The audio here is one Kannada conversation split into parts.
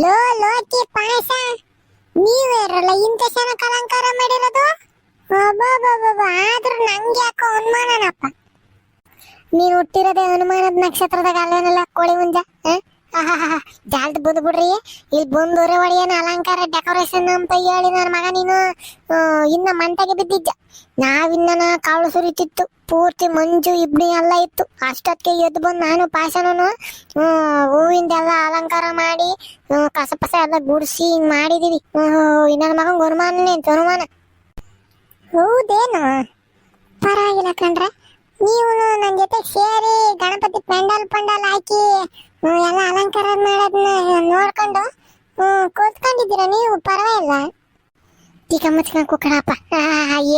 ಲೋ ಲೋಕಿ ಪಾಯಸ. ನೀವೇರಲ್ಲ ಇಂಥ ಚೆನ್ನಾಗಿ ಅಲಂಕಾರ ಮಾಡಿರೋದು? ಆದ್ರೂ ನಂಗೆ ಯಾಕೋ ಅನುಮಾನನಪ್ಪ. ನೀನು ಹುಟ್ಟಿರೋದೇ ಅನುಮಾನದ ನಕ್ಷತ್ರದಾಗ ಅಲ್ಲೇನಲ್ಲ ಕೋಳಿ ಮುಂಜ ಜಾಲ್ದ ಬಂದು ಬಿಡ್ರಿ. ಇಲ್ಲಿ ಬಂದೂರೆ ಒಡೆಯನ ಅಲಂಕಾರ ಡೆಕೋರೇಷನ್ ಅಂತ ಹೇಳಿ ನನ್ನ ಮಗ ನೀನು. ಇನ್ನ ಮಂಟಗೆ ಬಿದ್ದಿದ್ದ. ನಾವಿನ್ನ ಕಾಳು ಸುರಿತಿತ್ತು. ಪೂರ್ತಿ ಮಂಜು ಇಬ್ಬನಿ ಎಲ್ಲ ಇತ್ತು. ಅಷ್ಟೊತ್ತಿಗೆ ಎದ್ದು ಬಂದು ನಾನು ಪಾಯಸನೂ ಹೂವಿಂದೆಲ್ಲ ಅಲಂಕಾರ ಮಾಡಿ ಕಸ ಪಸ ಎಲ್ಲ ಗುಡಿಸಿ ಹಿಂಗೆ ಮಾಡಿದೀವಿ. ಇನ್ನೊಂದು ಮಗನ ಗುರುಮಾನ ಅನುಮಾನ ಹೌದೇನು? ಪರವಾಗಿಲ್ಲ ಕಣ್ರೆ. ನೀವು ನನ್ನ ಜೊತೆ ಸೇರಿ ಗಣಪತಿ ಪೆಂಡಲ್ ಪಂಡಲ್ ಹಾಕಿ ಎಲ್ಲ ಅಲಂಕಾರ ಮಾಡೋದನ್ನ ನೋಡ್ಕೊಂಡು ಕೂತ್ಕೊಂಡಿದ್ದೀರಾ ನೀವು? ಪರವಾಗಿಲ್ಲ. ಈಗ ಮುಚ್ಕೊಂಡ್ ಕುಕ್ಕಡಪ್ಪ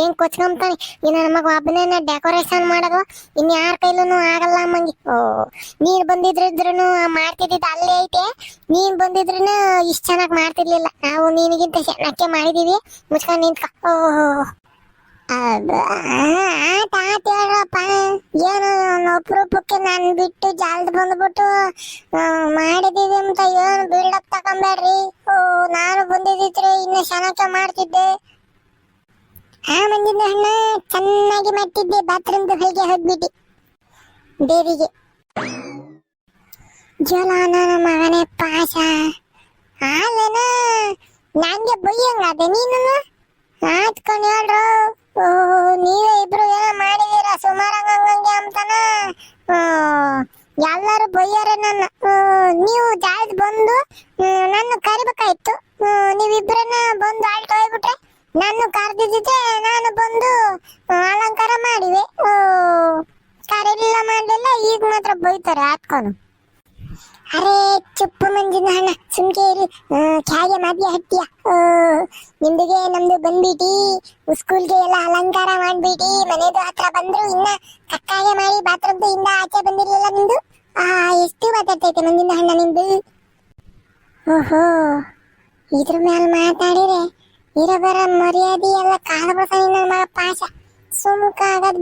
ಏನ್ ಕೊಚ್ಕೊಂತಾನೆ ಇನ್ನು ನಮಗ ಮಗ ಒಬ್ಬನೇನ ಡೆಕೋರೇಷನ್ ಮಾಡೋದು. ಇನ್ ಯಾರ ಕೈಲೂ ಆಗಲ್ಲ ಅಮ್ಮಂಗೆ. ಓ, ನೀನ್ ಬಂದಿದ್ರಿದ್ರು ಮಾಡ್ತಿದ್ದಿದ್ದು ಅಲ್ಲೇ ಐತೆ. ನೀನ್ ಬಂದಿದ್ರೂ ಇಷ್ಟ ಚೆನ್ನಾಗಿ ಮಾಡ್ತಿರ್ಲಿಲ್ಲ. ನಾವು ನಿನಗಿಂತ ಚೆನ್ನಾಗಿ ಮಾಡಿದೀವಿ. ಮುಚ್ಕೊಂಡ್ ನಿಂತ್ಕೊ. ಓ ಆಟ ಆಟ ಹೇಳ್ರಪ್ಪ. ಏನು ಅಪರೂಪಕ್ಕೆ ನಾನು ಬಿಟ್ಟು ಜಾಲ್ದ ಬಂದ್ಬಿಟ್ಟು ಮಾಡಿದೀವಿ ಅಂತ ಏನು ಬಿಲ್ಡಪ್ ತಗೊಂಬೇಡ್ರಿ. ನಾನು ಬಂದಿದ್ದಿದ್ರೆ ಇನ್ನು ಚೆನ್ನಾಗಿ ಮಾಡ್ತಿದ್ದೆ. ಆ ಮಂದಿನ ಹಣ್ಣ ಚೆನ್ನಾಗಿ ಮಾಡ್ತಿದ್ದೆ. ಬಾತ್ರೂಮ್ದು ಹೊಲಿಗೆ ಹೋಗ್ಬಿಟ್ಟು. ದೇವಿಗೆ. ಜೋಲ, ನನ್ನ ಮಗನೇ ಪಾಶ. ಆಲೇನ ನಂಗೆ ಬೈಯಂಗಾದೆ ನೀನು? ಆತ್ಕೊಂಡು ಹೇಳ್ರು. ನೀವೇ ಇಬ್ರು ಏನೋ ಮಾಡಿದೀರ? ಸುಮಾರಂಗ ಅಂತಾನ? ಎಲ್ಲರೂ ಬೈಯಾರೆ ನನ್ನ. ನೀವು ಜಾಯ್ದ್ ಬಂದು ನನ್ನ ಕರಿಬೇಕಾಯ್ತು. ನೀವಿಬ್ರನ್ನ ಬಂದು ಆಲ್ಟ್ ಹೋಗ್ಬಿಟ್ರೆ ನಾನು ಕರೆದಿದ್ದೆ ನಾನು ಬಂದು ಅಲಂಕಾರ ಮಾಡಿವೆ. ಆ, ಕರೀಲಿಲ್ಲ ಮಾಡಲಿಲ್ಲ ಈಗ ಮಾತ್ರ ಬೈತಾರೆ ಹಾತ್ಕೊಂಡು ಅರೆ ಚುಪ್ಪು ಮಂಜಿನ ಹಣ ಸುಮ್ಕೆ ಇರಿ. ಆ, ಚಾಗೆ ಮದ್ಯ ಹತ್ತಿಯ ನಿಮ್ದಿಗೆ ನಮ್ದು ಬಂದ್ಬಿಟಿ. ಸ್ಕೂಲ್ಗೆ ಎಲ್ಲ ಅಲಂಕಾರ ಮಾಡ್ಬಿಟಿ. ಮನೆದು ಹತ್ರ ಬಂದ್ರು ಇನ್ನ ಕಕ್ಕಾಗೆ ಮಾಡಿ ಬಾತ್ರೂಮ್ ಇಂದ ಆಚೆ ಬಂದಿರ್ಲಿಲ್ಲ ನಿಮ್ದು ಆ ಎಷ್ಟು ಮಾತಾಡ್ತೈತೆ ಮಂಜಿನ ಹಣ್ಣ ನಿಮ್ದು ಓಹೋ ಇದ್ರ ಮೇಲೆ ಮಾತಾಡಿದ್ರೆ ಇರಬರ ಮರ್ಯಾದೆ ಎಲ್ಲ ಕಾಲ ಬರ್ತಾನೆ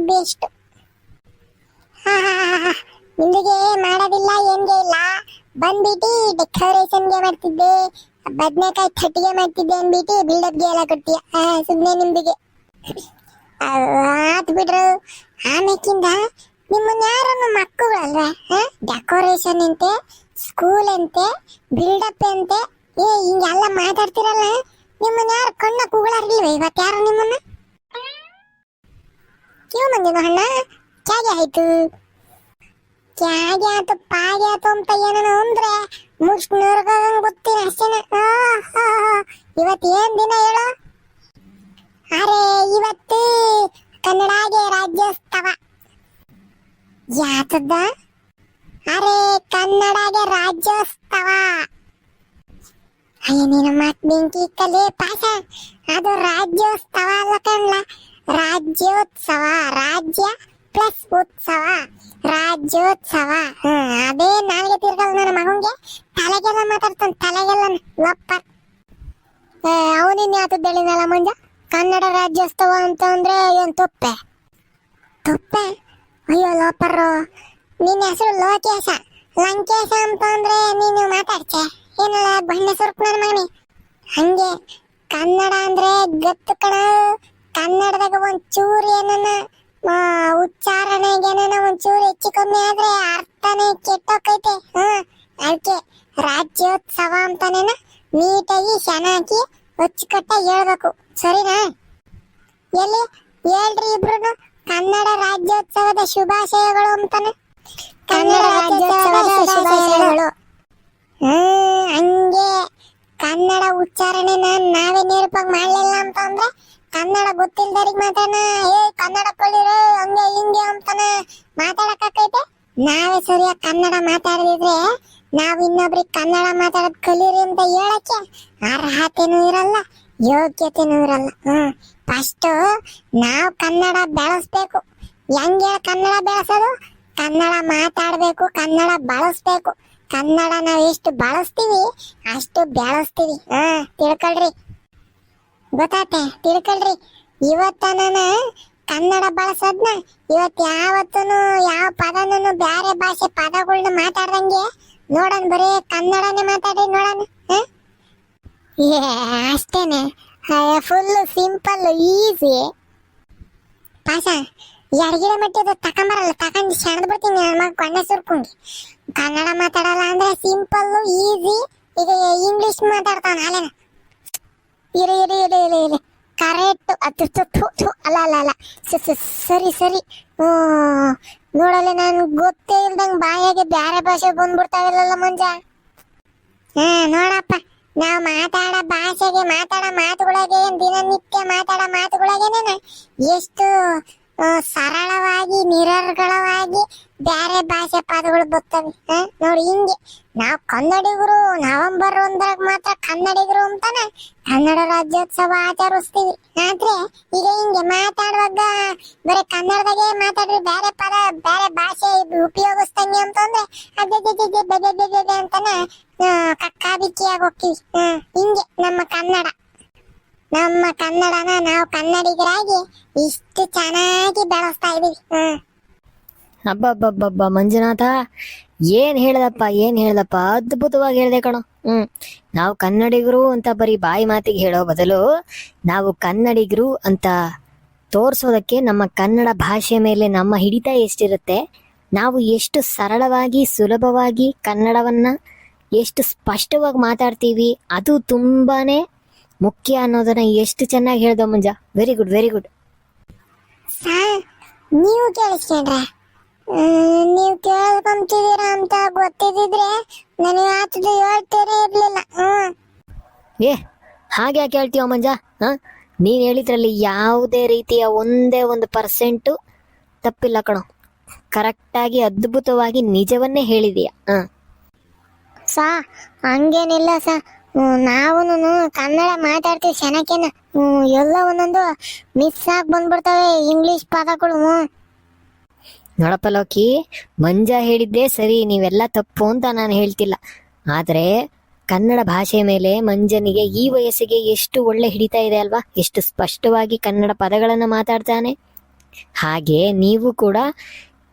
ಬೆಸ್ಟ್ ಹಾ ಹಾ ಹಾ ಬೆಸ್ಟ್ ನಿಂದಿಗೆ ಮಾಡೋದಿಲ್ಲ, ಏನ್ಗೆ ಇಲ್ಲ. ಬಂದ್ಬಿಟ್ಟು ಡೆಕೋರೇಷನ್ಗೆ ಮಾಡ್ತಿದ್ದೆ, ಬದನೆಕಾಯಿ ಥಟ್ಟಿಗೆ ಮಾಡ್ತಿದ್ದೆ ಅಂದ್ಬಿಟ್ಟು ಬಿಲ್ಡಪ್ಗೆ ಎಲ್ಲ ಕೊಡ್ತೀಯ ಸುಮ್ಮನೆ ನಿಮ್ದಿಗೆ ಆತ್ ಬಿಡ್ರು ಆಮೇಕಿಂದ ನಿಮ್ಮನ್ನ ಯಾರನ್ನು ಮಕ್ಕಳಲ್ವಾ ಡೆಕೋರೇಷನ್ ಅಂತೆ ಸ್ಕೂಲ್ ಅಂತೆ ಬಿಲ್ಡಪ್ ಅಂತೆ, ಏ ಹಿಂಗೆಲ್ಲ ಮಾತಾಡ್ತಿರಲ್ಲ ನಿಮ್ಮನ್ನ ಯಾರು ಕಣ್ಣ ಕೂಗಳಾರ್ಲಿಲ್ವ ಇವತ್ತು ಯಾರು ನಿಮ್ಮನ್ನ? ಕ್ಯೂ ಮಂದಿನ ಹಣ್ಣ ಕ್ಯಾಗೆ ಆಯ್ತು? ಚಾಗೆ ಆತು, ಪಾಗೆ ಆತು ಅಂತ ಏನನ ಅಂದ್ರೆ ಮುಷ್ಟ್ ನೂರ್ಗಂಗ್ ಗೊತ್ತಿನ ಅಷ್ಟೇನ ಇವತ್ತು ಏನ್ ದಿನ ಹೇಳು? ಅರೆ, ಇವತ್ತು ಕನ್ನಡಾಗೆ ರಾಜ್ಯೋತ್ಸವ. ಯಾತದ ಅರೆ, ಕನ್ನಡಾಗೆ ರಾಜ್ಯೋತ್ಸವ. ಅಯ್ಯ ಮಾತ್ ಬೆಂಕಿ ಕಲೆ ಪಾಸ ಅದು ರಾಜ್ಯೋತ್ಸವ ಅಲ್ಲ ಕಣ್ಲ. ರಾಜ್ಯೋತ್ಸವ, ರಾಜ್ಯ ಪ್ಲಸ್ ಉತ್ಸವ ರಾಜ್ಯೋತ್ಸವ ಅದೇ ನಾಲ್ಗೆ ತಿರ್ಗಲ್ ನನ್ನ ಮಗಂಗೆ. ತಲೆಗೆಲ್ಲ ಮಾತಾಡ್ತಾನೆ, ತಲೆಗೆಲ್ಲ ಲಪ್ಪ. ಅವನಿನ್ ಯಾತದ ಹೇಳಿನಲ್ಲ ಮಂಜ? ಕನ್ನಡ ರಾಜ್ಯೋತ್ಸವ ಅಂತ ಅಂದ್ರೆ ಏನ್ ತುಪ್ಪೆ? ತುಪ್ಪೆ? ಅಯ್ಯೋ ಲೋಪರು ನಿನ್ನ ಹೆಸರು ಲೋಕೇಶ. ಲಂಕೇಶ ಅಂತ ಅಂದ್ರೆ ನೀನು ಮಾತಾಡ್ಚೆ. ಏನಲ್ಲ, ಬಣ್ಣ ಸುರುಕ್ ನನ್ನ ಮಗನಿ. ಹಂಗೆ ಕನ್ನಡ ಅಂದ್ರೆ ಗತ್ತು ಕಣ. ಕನ್ನಡದಾಗ ಒಂದ್ ಚೂರು ಏನನ್ನ ಆ, ಉಚ್ಚಾರಣೆಗೆ ಏನನ ಒಂದ್ ಚೂರು ಹೆಚ್ಚು ಕಮ್ಮಿ ಆದ್ರೆ ಅರ್ಥನೇ ಕೆಟ್ಟೋಕೈತೆ. ಹಾ ಅದಕ್ಕೆ ರಾಜ್ಯೋತ್ಸವ ಅಂತಾನೇನ? ನೀಟಾಗಿ ಚೆನ್ನಾಗಿ ಅಚ್ಚುಕಟ್ಟ ಹೇಳ್ಬೇಕು. ಸರಿನಾ? ಎಲ್ಲಿ? ಹೇಳ್ರಿ ಇಬ್ರು ಕನ್ನಡ ರಾಜ್ಯೋತ್ಸವದ ಶುಭಾಶಯಗಳು ಅಂತಾನೆ. ಕನ್ನಡ ರಾಜ್ಯೋತ್ಸವದ ಶುಭಾಶಯಗಳು. ಹ್ಮ್ ಹಂಗೆ ಕನ್ನಡ ಉಚ್ಚಾರಣೆನ ನಾವೇ ನೇರಪಾಗಿ ಮಾಡಲಿಲ್ಲ ಅಂತ ಅಂದ್ರೆ ಕನ್ನಡ ಗೊತ್ತಿಲ್ದವ್ರಿಗೆ ಮಾತಾಡ ಏ, ಕನ್ನಡ ಕಲಿರೋ ಹಂಗೆ ಹಿಂಗೆ ಅಂತಾನೆ ಮಾತಾಡಕ್ಕಾಕೈತೆ ನಾವೇ ಸರಿಯಾಗಿ ಕನ್ನಡ ಮಾತಾಡದಿದ್ರೆ ನಾವ್ ಇನ್ನೊಬ್ರಿಗೆ ಕನ್ನಡ ಮಾತಾಡೋದ್ ಕಲೀರಿ ಅಂತ ಹೇಳಕ್ಕೆ ಅರ್ಹತೆನೂ ಇರಲ್ಲ, ಯೋಗ್ಯತೆನೂ ಇರಲ್ಲ. ಹ್ಮ್, ಫಸ್ಟ್ ನಾವು ಕನ್ನಡ ಬೆಳೆಸ್ಬೇಕು. ಹೆಂಗೆ ಕನ್ನಡ ಬೆಳೆಸೋದು? ಕನ್ನಡ ಮಾತಾಡಬೇಕು, ಕನ್ನಡ ಬಳಸ್ಬೇಕು. ಕನ್ನಡ ನಾವು ಎಷ್ಟು ಬಳಸ್ತೀವಿ, ಅಷ್ಟು ಬೆಳೆಸ್ತೀವಿ. ಹಾ ತಿಳ್ಕೊಳ್ರಿ. ಗೊತ್ತಾತೆ, ತಿಳ್ಕೊಳ್ರಿ. ಇವತ್ತ ನಾನು ಕನ್ನಡ ಬಳಸೋದ್ನ ಇವತ್ತು ಯಾವತ್ತೂ ಯಾವ ಪದನೂ ಬೇರೆ ಭಾಷೆ ಪದಗಳನ್ನ ಮಾತಾಡ್ದಂಗೆ ನೋಡೋಣ ಬರೀ ಕನ್ನಡನೇ ಮಾತಾಡಿ ನೋಡೋಣ? ಏ, ಅಷ್ಟೇನೆ. ಫುಲ್ ಸಿಂಪಲ್ ಈಸಿ ಪಾಸ ಎಡಗಿಡ ಮಟ್ಟಿದ ತಕೊಂಬರಲ್ಲ, ತಕೊಂಡು ಸೆಣದ್ ಬಿಡ್ತೀನಿ ನನ್ನ ಮಗ ಕೊಂಡೆ ಸುರ್ಕೊಂಡು. ಕನ್ನಡ ಮಾತಾಡಲ್ಲ ಅಂದ್ರೆ ಸಿಂಪಲ್ ಈಸಿ ಈಗ ಇಂಗ್ಲಿಷ್ ಮಾತಾಡ್ತಾನ, ಅಲ್ಲೇನ? ಇರಿ ಇರಿ ಇರಿ ಇರಿ ಇರಿ. ಕರೆಕ್ಟ್. ಅದು ತು ತು ಅಲ್ಲ ಅಲ್ಲ ಅಲ್ಲ. ಸರಿ ಸರಿ. ಹ್ಞೂ ನೋಡಲ್ಲ ನಾನು ಗೊತ್ತೇ ಇಲ್ದಂಗೆ ಬಾಯಾಗೆ ಬೇರೆ ಭಾಷೆ ಬಂದ್ಬಿಡ್ತಾವಿಲ್ಲಲ್ಲ ಮಂಜ. ಹಾ ನೋಡಪ್ಪ. ನಾವು ಮಾತಾಡೋ ಭಾಷೆಗೆ ಮಾತಾಡೋ ಮಾತುಗಳಿಗೆ, ದಿನನಿತ್ಯ ಮಾತಾಡೋ ಮಾತುಗಳಿಗೇನೆ ಎಷ್ಟು ಸರಳವಾಗಿ, ನಿರರ್ಗಳವಾಗಿ ಬ್ಯಾರೆ ಭಾಷೆ ಪದಗಳು ಬರ್ತವೆ. ನೋಡಿ ಹಿಂಗೆ. ನಾವು ಕನ್ನಡಿಗರು, ನವೆಂಬರ್ ಒಂದರಾಗ ಮಾತ್ರ ಕನ್ನಡಿಗರು ಅಂತಾನೆ ಕನ್ನಡ ರಾಜ್ಯೋತ್ಸವ ಆಚರಿಸ್ತೀವಿ. ಆದ್ರೆ, ಈಗ ಹಿಂಗೆ ಮಾತಾಡುವಾಗ ಬರೀ ಕನ್ನಡದಾಗೆ ಮಾತಾಡ್ರಿ ಬೇರೆ ಪದ ಬೇರೆ ಭಾಷೆ ಉಪಯೋಗಿಸ್ತಂಗೆ ಅಂತಂದ್ರೆ ಅದೇ ಬೆದೆ ಅಂತಾನೆ ಕಕ್ಕಾಬಿಕ್ಕಿಯಾಗಿ ಹೋಗ್ತೀವಿ. ಹಿಂಗೆ ನಮ್ಮ ಕನ್ನಡ. ನಮ್ಮ ಕನ್ನಡನ ನಾವು ಕನ್ನಡಿಗರಾಗಿ ಇಷ್ಟು ಚೆನ್ನಾಗಿ ಬೆಳೆಸ್ತಾ ಇದೀವಿ. ಹ್ಮ್. ಅಬ್ಬಬ್ಬಬ್ಬಬ್ಬ ಮಂಜುನಾಥ, ಏನ್ ಹೇಳ್ದಪ್ಪ ಏನ್ ಹೇಳ್ದಪ್ಪ ಅದ್ಭುತವಾಗಿ ಹೇಳ್ದೆ ಕಣೋ. ಹ್ಮ್. ನಾವು ಕನ್ನಡಿಗರು ಅಂತ ಬರೀ ಬಾಯಿ ಮಾತಿಗೆ ಹೇಳೋ ಬದಲು ನಾವು ಕನ್ನಡಿಗರು ಅಂತ ತೋರ್ಸೋದಕ್ಕೆ ನಮ್ಮ ಕನ್ನಡ ಭಾಷೆ ಮೇಲೆ ನಮ್ಮ ಹಿಡಿತ ಎಷ್ಟಿರುತ್ತೆ, ನಾವು ಎಷ್ಟು ಸರಳವಾಗಿ, ಸುಲಭವಾಗಿ ಕನ್ನಡವನ್ನ ಎಷ್ಟು ಸ್ಪಷ್ಟವಾಗಿ ಮಾತಾಡ್ತೀವಿ, ಅದು ತುಂಬಾನೇ ಮುಖ್ಯ ಅನ್ನೋದನ್ನ ಎಷ್ಟು ಚೆನ್ನಾಗಿ ಹೇಳ್ದ Munja. Very good very good ಸಾ ನೀವು ಕೇಳಿಸ್ಕೊಂಡ್ರೆ. ನೀವು ಕೇಳ್ಕೊಂತಿದ್ದೀರಾ ಅಂತ ಗೊತ್ತಿದ್ರೆ ನನಗೆ ಆತದ ಹೇಳ್ತೀರೇ ಇರಲಿಲ್ಲ. ಏ ಹಾಗೆ ಯಾಕೆ ಹೇಳ್ತೀವ ಮಂಜ? ಹಾ? ನೀನು ಹೇಳಿದ್ರಲ್ಲಿ ಯಾವುದೇ ರೀತಿಯ ಒಂದೇ ಒಂದು ಪರ್ಸೆಂಟು ತಪ್ಪಿಲ್ಲ ಕಣೋ. ಕರೆಕ್ಟಾಗಿ ಅದ್ಭುತವಾಗಿ ನಿಜವನ್ನೇ ಹೇಳಿದೀಯ. ಹಾಂ. ಸಾ ಹಂಗೇನಿಲ್ಲ ಸಾ. ನಾವು ಕನ್ನಡ ಮಾತಾಡ್ತೀವಿ ಚೆನ್ನಾಗೇನ ಎಲ್ಲ ಒಂದೊಂದು ಮಿಸ್ ಆಗಿ ಬಂದ್ಬಿಡ್ತವೆ ಇಂಗ್ಲಿಷ್ ಪದಗಳು. ನೋಡಪ್ಪ ಲೋಕಿ, ಮಂಜ ಹೇಳಿದ್ದೇ ಸರಿ, ನೀವೆಲ್ಲ ತಪ್ಪು ಅಂತ ನಾನು ಹೇಳ್ತಿಲ್ಲ. ಆದರೆ ಕನ್ನಡ ಭಾಷೆ ಮೇಲೆ ಮಂಜನಿಗೆ ಈ ವಯಸ್ಸಿಗೆ ಎಷ್ಟು ಒಳ್ಳೆ ಹಿಡಿತಾ ಇದೆ ಅಲ್ವಾ? ಎಷ್ಟು ಸ್ಪಷ್ಟವಾಗಿ ಕನ್ನಡ ಪದಗಳನ್ನು ಮಾತಾಡ್ತಾನೆ. ಹಾಗೆ ನೀವು ಕೂಡ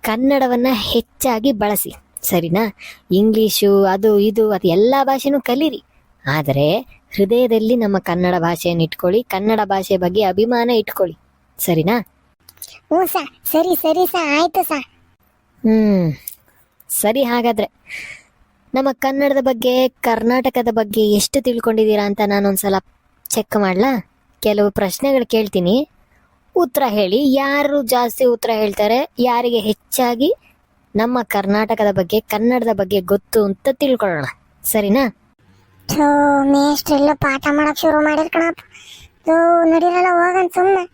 ಕನ್ನಡವನ್ನ ಹೆಚ್ಚಾಗಿ ಬಳಸಿ. ಸರಿನಾ? ಇಂಗ್ಲೀಷು ಅದು, ಇದು, ಅದು ಎಲ್ಲ ಭಾಷೆನೂ ಕಲೀರಿ. ಆದರೆ ಹೃದಯದಲ್ಲಿ ನಮ್ಮ ಕನ್ನಡ ಭಾಷೆಯನ್ನು ಇಟ್ಕೊಳ್ಳಿ ಕನ್ನಡ ಭಾಷೆ ಬಗ್ಗೆ ಅಭಿಮಾನ ಇಟ್ಕೊಳ್ಳಿ. ಸರಿನಾ? ಹ್ಞೂ ಸಾ ಸರಿ ಸರಿ ಸಾ ಆಯ್ತು ಸಾ. ಹ್ಮ್ ಸರಿ ಹಾಗಾದ್ರೆ. ನಮ್ಮ ಕನ್ನಡದ ಬಗ್ಗೆ ಕರ್ನಾಟಕದ ಬಗ್ಗೆ ಎಷ್ಟು ತಿಳ್ಕೊಂಡಿದ್ದೀರಾ ಅಂತ ನಾನೊಂದ್ಸಲ ಚೆಕ್ ಮಾಡ್ಲಾ? ಕೆಲವು ಪ್ರಶ್ನೆಗಳು ಕೇಳ್ತೀನಿ. ಉತ್ತರ ಹೇಳಿ. ಯಾರು ಜಾಸ್ತಿ ಉತ್ತರ ಹೇಳ್ತಾರೆ? ಯಾರಿಗೆ ಹೆಚ್ಚಾಗಿ? ನಮ್ಮ ಕರ್ನಾಟಕದ ಬಗ್ಗೆ ಕನ್ನಡದ ಬಗ್ಗೆ ಗೊತ್ತು ಅಂತ ತಿಳ್ಕೊಳ್ಳೋಣ. ಸರಿನಾ? ಥೋ ಮೇಷ್ಟ್ರೆಲ್ಲ ಪಾಠ ಮಾಡಕ್ ಶುರು ಮಾಡಿರ್ ಕಣಪ್ಪ. ಸೊ ನಡೀರಲ್ಲ ಹೋಗನ್ ಸುಮ್ಮನೆ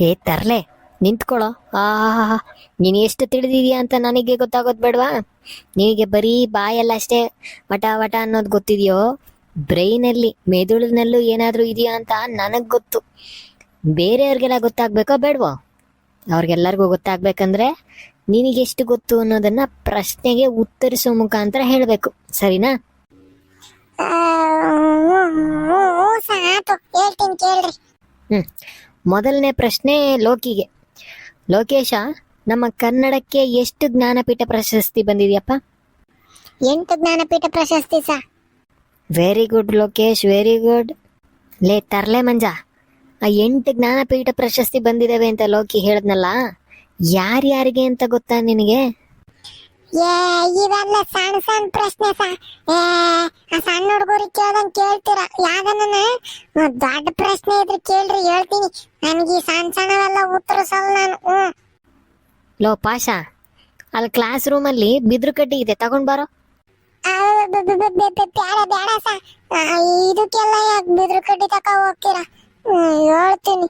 ಏ ತರ್ಲೆ ನಿಂತ್ಕೊಳ್ಳೋ ಆಹಾ ನೀನು ಎಷ್ಟು ತಿಳಿದಿದೀಯಾ ಅಂತ ನನಗೆ ಗೊತ್ತಾಗೋದು ಬೇಡವಾ? ನಿನಗೆ ಬರೀ ಬಾಯಲ್ಲ ಅಷ್ಟೇ ವಟ ವಟ ಅನ್ನೋದು ಗೊತ್ತಿದೆಯೋ? ಬ್ರೈನಲ್ಲಿ ಮೆದುಳಿನಲ್ಲೂ ಏನಾದರೂ ಇದೆಯಾ ಅಂತ ನನಗೆ ಗೊತ್ತು. ಬೇರೆಯವ್ರಿಗೆಲ್ಲ ಗೊತ್ತಾಗ್ಬೇಕೋ ಬೇಡವೋ? ಅವ್ರಿಗೆಲ್ಲರಿಗೂ ಗೊತ್ತಾಗ್ಬೇಕಂದ್ರೆ ನಿನಗೆಷ್ಟು ಗೊತ್ತು ಅನ್ನೋದನ್ನ ಪ್ರಶ್ನೆಗೆ ಉತ್ತರಿಸೋ ಮುಖಾಂತರ ಹೇಳಬೇಕು. ಸರಿನಾ? ಆ, ಸಾ ಆತು ಹೇಳ್ತೀನಿ ಕೇಳ್ರಿ ಹ್ಮ್. ಮೊದಲನೇ ಪ್ರಶ್ನೆ ಲೋಕಿಗೆ. ಲೋಕೇಶ ನಮ್ಮ ಕನ್ನಡಕ್ಕೆ ಎಷ್ಟು ಜ್ಞಾನಪೀಠ ಪ್ರಶಸ್ತಿ ಬಂದಿದೆಯಪ್ಪ? ಎಂಟು ಜ್ಞಾನಪೀಠ ಪ್ರಶಸ್ತಿ ಸಾ. Very good Lokesh very good ಲೇ ತರ್ಲೆ ಮಂಜ ಆ ಎಂಟು ಜ್ಞಾನಪೀಠ ಪ್ರಶಸ್ತಿ ಬಂದಿದ್ದಾವೆ ಅಂತ ಲೋಕಿ ಹೇಳದ್ನಲ್ಲ ಯಾರ್ಯಾರಿಗೆ ಅಂತ ಗೊತ್ತಾ ನಿನಗೆ? ಏ ಇವೆಲ್ಲ ಸಣ್ಣ ಸಣ್ಣ ಪ್ರಶ್ನೆ ಸಾ. ಏ ಆ ಸಣ್ಣ ಹುಡುಗರಿಗೆ ಕೇಳ್ದಂಗೆ ಕೇಳ್ತೀರ. ಯಾವ್ದನ್ನ ದೊಡ್ಡ ಪ್ರಶ್ನೆ ಇದ್ರೆ ಕೇಳ್ರಿ ಹೇಳ್ತೀನಿ. ನನಗೆ ಈ ಸಣ್ಣ ಸಣ್ಣವೆಲ್ಲ ಉತ್ತರಿಸಲ್ಲ ನಾನು. ಹ್ಞೂ. ಲೋ ಪಾಷ ಅಲ್ಲಿ ಕ್ಲಾಸ್ ರೂಮಲ್ಲಿ ಬಿದ್ರು ಕಡ್ಡಿ ಇದೆ ತಗೊಂಡ್ ಬಾರೋ. ಬೇಡ ಬ- ಬ- ಬ- ಬ- ಬ್ಯಾಡ ಬ್ಯಾಡ ಸಾ. ಇದಕ್ಕೆಲ್ಲ ಯಾಕೆ ಬಿದ್ರು ಕಡ್ಡಿ ತಕ ಹೋಗ್ತೀರಾ? ಹೇಳ್ತೀನಿ.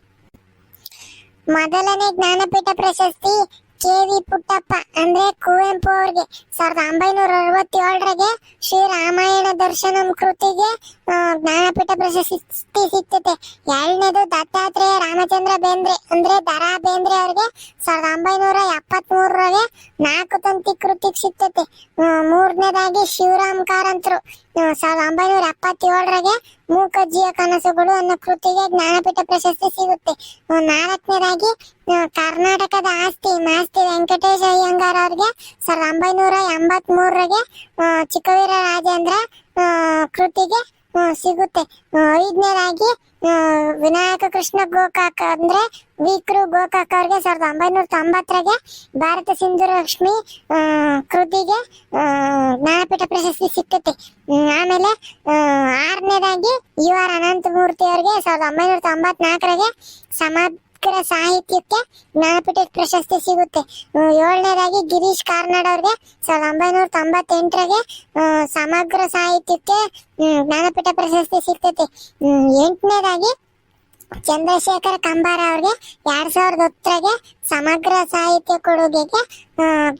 ಮೊದಲನೇ ಜ್ಞಾನಪೀಠ ಪ್ರಶಸ್ತಿ ಕೆ ವಿ ಪುಟ್ಟಪ್ಪ ಅಂದ್ರೆ ಕುವೆಂಪು ಅವ್ರಿಗೆ. ಸಾವಿರದ ಒಂಬೈನೂರ ಅರವತ್ತೇಳರಾಗೆ ಶ್ರೀ ರಾಮಾಯಣ ದರ್ಶನಂ ಕೃತಿಗೆ ಜ್ಞಾನಪೀಠ ಪ್ರಶಸ್ತಿ ಸಿಗ್ತತೆ. ಎರಡನೇದು ದತ್ತಾತ್ರೇಯ ರಾಮಚಂದ್ರ ಬೇಂದ್ರೆ ಅಂದ್ರೆ ದರಾ ಬೇಂದ್ರೆ ಅವ್ರಿಗೆ ಸಾವಿರದ ಒಂಬೈನೂರ ಎಪ್ಪತ್ತ್ ಮೂರರಾಗೆ ನಾಲ್ಕು ತಂತಿ ಕೃತಿಗೆ ಸಿಗ್ತತೆ. ಮೂರನೇದಾಗಿ ಶಿವರಾಮ್ ಕಾರಂತರು. ಸಾವಿರದ ಒಂಬೈನೂರ ಎಪ್ಪತ್ತೇಳರಾಗೆ ಮೂಕಜ್ಜಿಯ ಕನಸುಗಳು ಅನ್ನೋ ಕೃತಿಗೆ ಜ್ಞಾನಪೀಠ ಪ್ರಶಸ್ತಿ ಸಿಗುತ್ತೆ. ನಾಲ್ಕನೇದಾಗಿ ಕರ್ನಾಟಕದ ಆಸ್ತಿ, ಮಾಸ್ತಿ ವೆಂಕಟೇಶ ಅಯ್ಯಂಗಾರ್ ಅವ್ರಿಗೆ ಸಾವಿರದ ಒಂಬೈನೂರ ಎಂಬತ್ಮೂರರಾಗೆ ಚಿಕ್ಕವೀರ ರಾಜೇಂದ್ರ ಕೃತಿಗೆ ಸಿಗುತ್ತೆ. ಐದನೇದಾಗಿ ವಿನಾಯಕ ಕೃಷ್ಣ ಗೋಕಾಕ ಅಂದ್ರೆ ವಿಕ್ರು ಗೋಕಾಕ ಅವ್ರಿಗೆ ಸಾವಿರದ ಒಂಬೈನೂರ ತೊಂಬತ್ತರಾಗೆ ಭಾರತ ಸಿಂಧು ಲಕ್ಷ್ಮಿ ಕೃತಿಗೆ ಜ್ಞಾನಪೀಠ ಪ್ರಶಸ್ತಿ ಸಿಕ್ಕುತ್ತೆ ಆಮೇಲೆ ಆರನೇದಾಗಿ, ಯು ಆರ್ ಅನಂತಮೂರ್ತಿ ಅವರಿಗೆ ಸಾವಿರದ ಒಂಬೈನೂರ ತೊಂಬತ್ನಾಲ್ಕರಾಗೆ ಸಮಗ್ರ ಸಾಹಿತ್ಯಕ್ಕೆ ಜ್ಞಾನಪೀಠ ಪ್ರಶಸ್ತಿ ಸಿಗುತ್ತೆ. ಏಳನೇದಾಗಿ ಗಿರೀಶ್ ಕಾರ್ನಾಡ್ ಅವ್ರಿಗೆ ಸಾವಿರದ ಒಂಬೈನೂರ ತೊಂಬತ್ತೆಂಟರಾಗೆ ಸಮಗ್ರ ಸಾಹಿತ್ಯಕ್ಕೆ ಜ್ಞಾನಪೀಠ ಪ್ರಶಸ್ತಿ ಸಿಗ್ತೈತೆ. ಎಂಟನೇದಾಗಿ ಚಂದ್ರಶೇಖರ ಕಂಬಾರ ಅವ್ರಿಗೆ ಎರಡ್ ಸಾವಿರದ ಹತ್ತರಾಗೆ ಸಮಗ್ರ ಸಾಹಿತ್ಯ ಕೊಡುಗೆಗೆ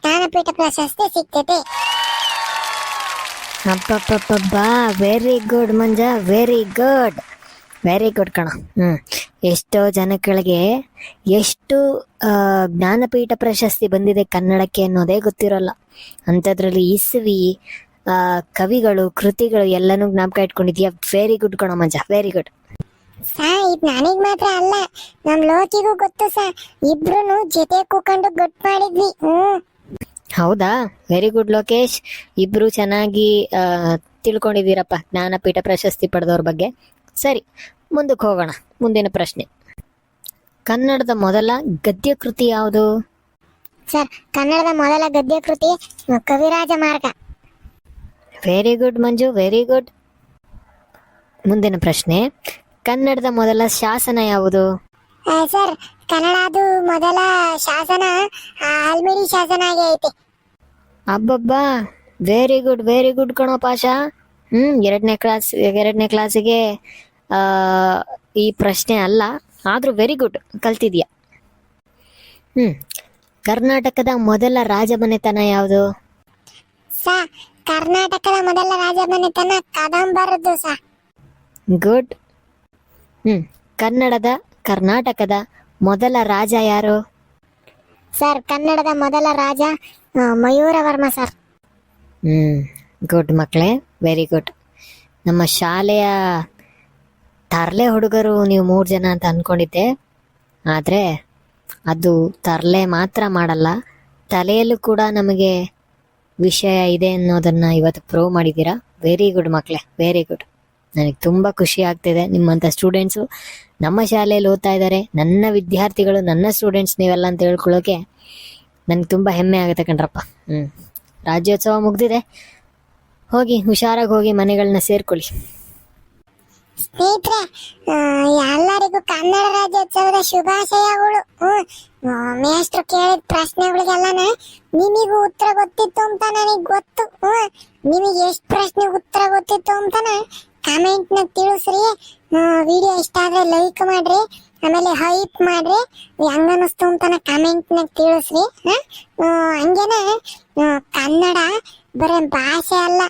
ಜ್ಞಾನಪೀಠ ಪ್ರಶಸ್ತಿ ಸಿಗ್ತೈತೆ. ಬಾ very good Manja very good very good ಕಣ. ಹ್ಞೂ ಎಷ್ಟೋ ಜನಗಳಿಗೆ ಎಷ್ಟು ಜ್ಞಾನಪೀಠ ಪ್ರಶಸ್ತಿ ಬಂದಿದೆ ಕನ್ನಡಕ್ಕೆ ಅನ್ನೋದೇ ಗೊತ್ತಿರೋಲ್ಲ. ಅಂಥದ್ರಲ್ಲಿ ಇಸ್ವಿ ಆ, ಕವಿಗಳು ಕೃತಿಗಳು ಎಲ್ಲನೂ ಜ್ಞಾಪಕ ಇಟ್ಕೊಂಡಿದ್ಯಾ? ವೆರಿ ಗುಡ್ ಕಣ ಮಂಜ. ವೆರಿ ಗುಡ್ ಸಾ ಇದು ನನಗ್ ಮಾತ್ರ ಅಲ್ಲ. ನಮ್ ಲೋಕಿಗೂ ಗೊತ್ತು ಸಾ. ಇಬ್ರು ಜೊತೆ ಕೂಕೊಂಡು ಗೊತ್ತು ಮಾಡಿದ್ವಿ. ಹೌದಾ? Very good Lokesh. ಇಬ್ರು ಚೆನ್ನಾಗಿ ತಿಳ್ಕೊಂಡಿದ್ದೀರಪ್ಪ ಜ್ಞಾನಪೀಠ ಪ್ರಶಸ್ತಿ ಪಡೆದವ್ರ ಬಗ್ಗೆ. ಸರಿ. ಮುಂದಕ್ಕೆ ಹೋಗೋಣ. ಮುಂದಿನ ಪ್ರಶ್ನೆ. ಕನ್ನಡದ ಮೊದಲ ಗದ್ಯ ಕೃತಿ ಯಾವುದು? ಸರ್ ಕನ್ನಡದ ಮೊದಲ ಗದ್ಯ ಕೃತಿ Kaviraja Marga. Very good Manju very good ಮುಂದಿನ ಪ್ರಶ್ನೆ. ಕನ್ನಡದ ಮೊದಲ ಶಾಸನ ಯಾವುದು? ಸರ್ ಕನ್ನಡದು ಮೊದಲ ಶಾಸನ ಆಲ್ಮೇರಿ ಆಲ್ಮಿಡಿ ಶಾಸನ ಆಗೈತೆ ಅಬ್ಬಬ್ಬಾ ವೆರಿ ಗುಡ್ ವೆರಿ ಗುಡ್ ಕಣೋ ಪಾಷಾ. ಹ್ಮ್ ಎರಡನೇ ಕ್ಲಾಸ್ ಎರಡನೇ ಕ್ಲಾಸಿಗೆ ಈ ಪ್ರಶ್ನೆ ಅಲ್ಲ ಆದರೂ ವೆರಿ ಗುಡ್ ಕಲ್ತಿದ್ಯಾ? ಹ್ಮ್. ಕರ್ನಾಟಕದ ಮೊದಲ ರಾಜಮನೆತನ ಯಾವುದು? ಸ ಕರ್ನಾಟಕದ ಮೊದಲ ರಾಜಮನೆತನ ಕದಂಬರದ್ದು ಸ. Good hmm. ಕನ್ನಡದ ಕರ್ನಾಟಕದ ಮೊದಲ ರಾಜ ಯಾರು? ಸರ್ ಕನ್ನಡದ ಮೊದಲ ರಾಜ ಆ, ಮಯೂರವರ್ಮ ಸರ್. ಹ್ಮ್. ಗುಡ್ ಮಕ್ಕಳೇ ವೆರಿ ಗುಡ್ ನಮ್ಮ ಶಾಲೆಯ ತರ್ಲೆ ಹುಡುಗರು ನೀವು ಮೂರು ಜನ ಅಂತ ಅಂದ್ಕೊಂಡಿದ್ದೆ ಆದರೆ ಅದು ತರಲೆ ಮಾತ್ರ ಮಾಡಲ್ಲ. ತಲೆಯಲ್ಲೂ ಕೂಡ ನಮಗೆ ವಿಷಯ ಇದೆ ಅನ್ನೋದನ್ನು ಇವತ್ತು ಪ್ರೂವ್ ಮಾಡಿದ್ದೀರಾ? ವೆರಿ ಗುಡ್ ಮಕ್ಕಳೇ ವೆರಿ ಗುಡ್ ನನಗೆ ತುಂಬ ಖುಷಿ ಆಗ್ತಿದೆ. ನಿಮ್ಮಂಥ ಸ್ಟೂಡೆಂಟ್ಸು ನಮ್ಮ ಶಾಲೆಯಲ್ಲಿ ಓದ್ತಾ ಇದ್ದಾರೆ. ನನ್ನ ವಿದ್ಯಾರ್ಥಿಗಳು, ನನ್ನ ಸ್ಟೂಡೆಂಟ್ಸ್ ನೀವೆಲ್ಲ ಅಂತ ಹೇಳ್ಕೊಳ್ಳೋಕೆ ನನಗೆ ತುಂಬ ಹೆಮ್ಮೆ ಆಗುತ್ತೆ ಕಣ್ರಪ್ಪ. ಹ್ಞೂ ರಾಜ್ಯೋತ್ಸವ ಮುಗ್ದಿದೆ. ಹೋಗಿ, ಹುಷಾರಾಗಿ ಹೋಗಿ ಮನೆಗಳನ್ನ ಸೇರ್ಕೊಳ್ಳಿ. ಸ್ನೇಹಿತರೆ ಎಲ್ಲರಿಗೂ ಕನ್ನಡ ರಾಜ್ಯೋತ್ಸವದ ಶುಭಾಶಯಗಳು. ಮೇಷ್ಟ್ರು ಕೇಳಿದ ಪ್ರಶ್ನೆಗಳಿಗೆಲ್ಲನ ನಿಮಗೂ ಉತ್ತರ ಗೊತ್ತಿತ್ತು ಅಂತ ನನಗೆ ಗೊತ್ತು. ನಿಮಗೆ ಎಷ್ಟು ಪ್ರಶ್ನೆ ಉತ್ತರ ಗೊತ್ತಿತ್ತು ಅಂತಾನೆ ಕಮೆಂಟ್ನ ತಿಳಿಸ್ರಿ ವಿಡಿಯೋ ಇಷ್ಟ ಆದ್ರೆ ಲೈಕ್ ಮಾಡ್ರಿ, ಆಮೇಲೆ ಹೈಪ್ ಮಾಡ್ರಿ, ಹೆಂಗ ಅನ್ನಿಸ್ತು ಅಂತಾನೆ ಕಮೆಂಟ್ನ ತಿಳಿಸ್ರಿ ಹಂಗೇನ ಕನ್ನಡ ಬರೀ ಭಾಷೆ ಅಲ್ಲ.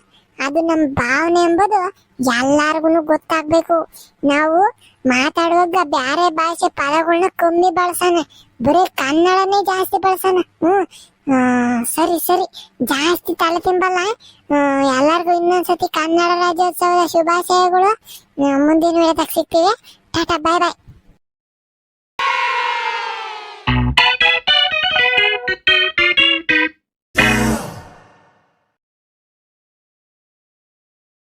ಅದು ನಮ್ಮ ಭಾವನೆ ಎಂಬುದು ಎಲ್ಲಾರ್ಗು ಗೊತ್ತಾಗ್ಬೇಕು. ನಾವು ಮಾತಾಡುವಾಗ ಬ್ಯಾರೆ ಭಾಷೆ ಪದಗಳನ್ನ ಕಮ್ಮಿ ಬಳಸೋಣ. ಬರೀ ಕನ್ನಡನೇ ಜಾಸ್ತಿ ಬಳಸೋಣ. ಹ್ಞೂ. ಸರಿ ಸರಿ. ಜಾಸ್ತಿ ತಲೆ ತಿಂಬಲ್ಲ. ಎಲ್ಲರಿಗೂ ಇನ್ನೊಂದ್ಸತಿ ಕನ್ನಡ ರಾಜ್ಯೋತ್ಸವದ ಶುಭಾಶಯಗಳು. ಮುಂದಿನ ವೇದಕ್ಕೆ ಸಿಗ್ತೀವಿ. ಟಾಟಾ, ಬಾಯ್ ಬಾಯ್.